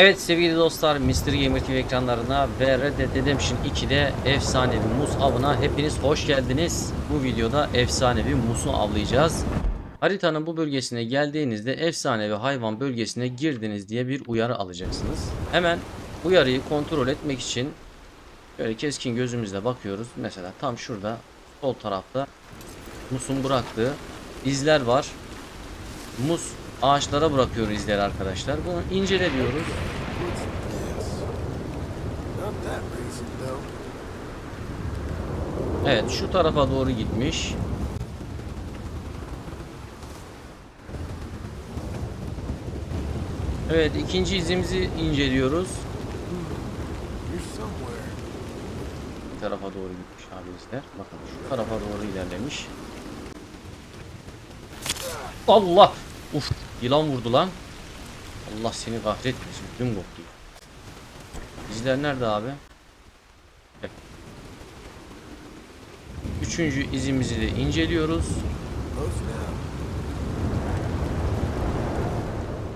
Evet sevgili dostlar Mr. Gamer TV ekranlarına ve Red Dead Redemption 2'de efsanevi mus avına hepiniz hoş geldiniz. Bu videoda efsanevi musu avlayacağız. Haritanın bu bölgesine geldiğinizde efsanevi hayvan bölgesine girdiniz diye bir uyarı alacaksınız. Hemen uyarıyı kontrol etmek için böyle keskin gözümüzle bakıyoruz. Mesela tam şurada sol tarafta musun bıraktığı izler var. Mus ağaçlara bırakıyor izleri arkadaşlar. Bunu incele diyoruz. Yes. Not that reason, though. Evet şu tarafa doğru gitmiş. Evet ikinci izimizi inceliyoruz. Bir tarafa doğru gitmiş abi izler. Bakın şu tarafa doğru ilerlemiş. Allah! Uf! Yılan vurdu lan. Allah seni kahretmesin. Düm koptu. İzler nerede abi? Gel. Üçüncü izimizi de inceliyoruz.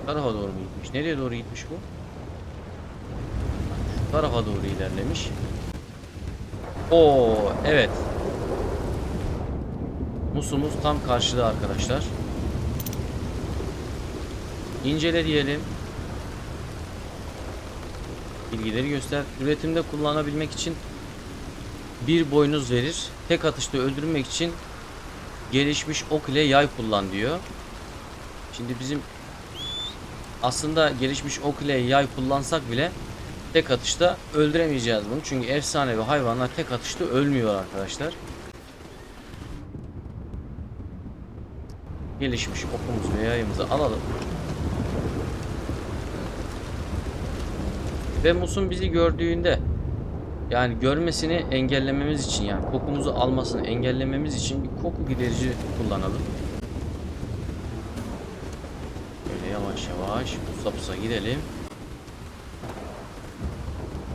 Tarafa doğru mu gitmiş? Nereye doğru gitmiş bu? Şu tarafa doğru ilerlemiş. Oo, evet. Musumuz tam karşıda arkadaşlar. İncele diyelim. Bilgileri göster. Üretimde kullanabilmek için bir boynuz verir. Tek atışta öldürmek için gelişmiş ok ile yay kullan diyor. Şimdi bizim aslında gelişmiş ok ile yay kullansak bile tek atışta öldüremeyeceğiz bunu. Çünkü efsanevi hayvanlar tek atışta ölmüyor arkadaşlar. Gelişmiş okumuzu ve yayımızı alalım. Ve Mus'un bizi gördüğünde yani görmesini engellememiz için yani kokumuzu almasını engellememiz için bir koku giderici kullanalım. Böyle yavaş yavaş pusa pusa gidelim.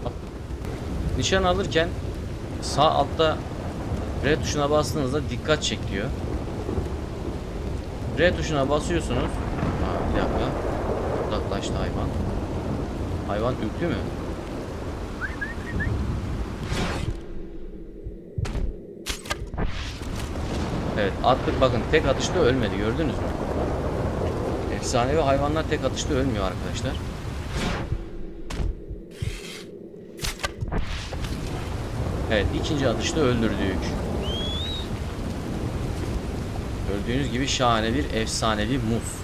Bak, Nişan alırken sağ altta R tuşuna bastığınızda dikkat çek diyor. R tuşuna basıyorsunuz. Aa, bir dakika. Uzaklaştı hayvan. Hayvan ürktü mü? Evet attık bakın tek atışta ölmedi gördünüz mü? Efsanevi hayvanlar tek atışta ölmüyor arkadaşlar. Evet ikinci atışta öldürdük. Gördüğünüz gibi şahane bir efsanevi muz.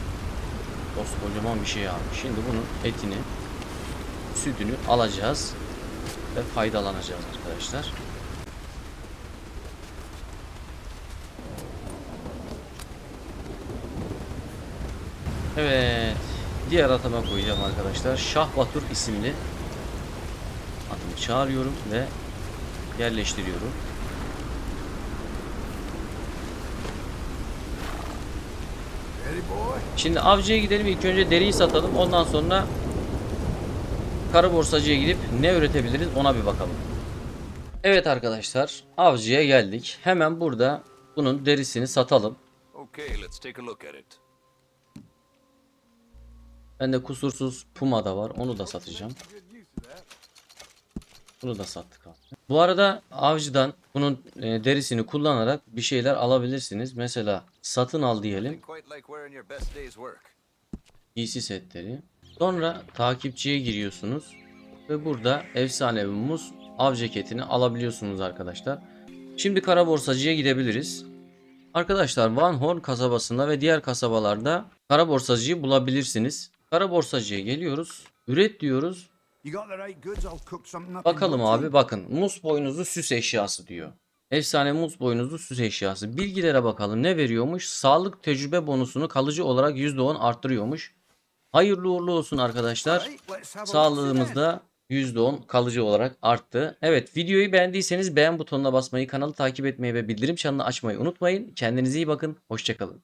Koskocaman bir şey abi. Şimdi bunun etini, sütünü alacağız ve faydalanacağız arkadaşlar. Evet. Diğer atıma koyacağım arkadaşlar. Şah Batur isimli atımı çağırıyorum ve yerleştiriyorum. Şimdi avcıya gidelim. İlk önce deriyi satalım. Ondan sonra kara borsacıya gidip ne üretebiliriz ona bir bakalım. Evet arkadaşlar. Avcıya geldik. Hemen burada bunun derisini satalım. İt. Bende kusursuz puma da var. Onu da satacağım. Bunu da sattık abi. Bu arada avcıdan bunun e, derisini kullanarak bir şeyler alabilirsiniz. Mesela satın al diyelim. Giysi setleri. Sonra takipçiye giriyorsunuz ve burada efsanevi muz av ceketini alabiliyorsunuz arkadaşlar. Şimdi kara borsacıya gidebiliriz. Arkadaşlar Van Horn kasabasında ve diğer kasabalarda kara borsacıyı bulabilirsiniz. Kara borsacıya geliyoruz. Üret diyoruz. Bakalım abi bakın. Muz boynuzlu süs eşyası diyor. Efsane muz boynuzlu süs eşyası. Bilgilere bakalım ne veriyormuş? Sağlık tecrübe bonusunu kalıcı olarak %10 arttırıyormuş. Hayırlı uğurlu olsun arkadaşlar. Right, let's have a look Sağlığımız then. da %10 kalıcı olarak arttı. Evet videoyu beğendiyseniz beğen butonuna basmayı, kanalı takip etmeyi ve bildirim çanını açmayı unutmayın. Kendinize iyi bakın. Hoşçakalın.